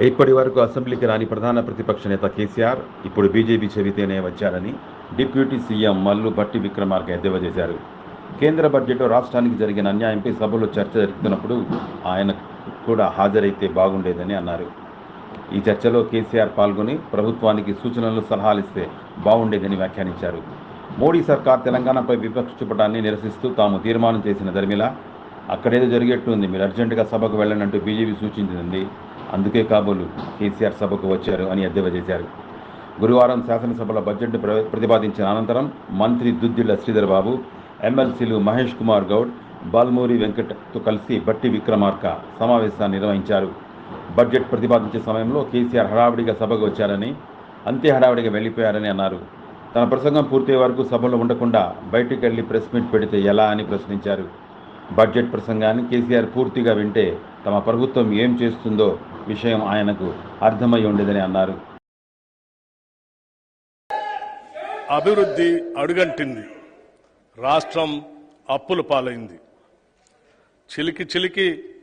ఇప్పటి వరకు అసెంబ్లీకి రాని ప్రధాన ప్రతిపక్ష నేత కేసీఆర్ ఇప్పుడు బీజేపీ చెబితేనే వచ్చారని డిప్యూటీ సీఎం మల్లు భట్టి విక్రమార్క ఎద్దేవా చేశారు. కేంద్ర బడ్జెట్లో రాష్ట్రానికి జరిగిన అన్యాయంపై సభలో చర్చ జరుగుతున్నప్పుడు ఆయన కూడా హాజరైతే బాగుండేదని అన్నారు. ఈ చర్చలో కేసీఆర్ పాల్గొని ప్రభుత్వానికి సూచనలు సలహాలు ఇస్తే బాగుండేదని వ్యాఖ్యానించారు. మోడీ సర్కార్ తెలంగాణపై విపక్ష చూపడాన్ని నిరసిస్తూ తాము తీర్మానం చేసిన ధర్మిల అక్కడేదో జరిగేట్టుంది మీరు అర్జెంటుగా సభకు వెళ్ళండి అంటూ బీజేపీ సూచించింది. అందుకే కాబోలు కేసీఆర్ సభకు వచ్చారు అని ఎద్దేవా చేశారు. గురువారం శాసనసభలో బడ్జెట్ను ప్ర- ప్రతిపాదించిన అనంతరం మంత్రి దుద్దిళ్ళ శ్రీధర్ బాబు ఎమ్మెల్సీలు మహేష్ కుమార్ గౌడ్ బాల్మూరి వెంకట్తో కలిసి బట్టి విక్రమార్క సమావేశాన్ని నిర్వహించారు. బడ్జెట్ ప్రతిపాదించే సమయంలో కేసీఆర్ హడావిడిగా సభకు వచ్చారని అంతే హడావిడిగా వెళ్ళిపోయారని అన్నారు. తన ప్రసంగం పూర్తయ్యే వరకు సభలో ఉండకుండా బయటికి వెళ్ళి ప్రెస్ మీట్ పెడితే ఎలా అని ప్రశ్నించారు. బడ్జెట్ ప్రసంగాన్ని కేసీఆర్ పూర్తిగా వింటే తమ ప్రభుత్వం ఏం చేస్తుందో విషయం ఆయనకు అర్థమై ఉండేదని అన్నారు. అభివృద్ధి అడుగంటింది. రాష్ట్రం అప్పుల పాలైంది. చిలికి చిలికి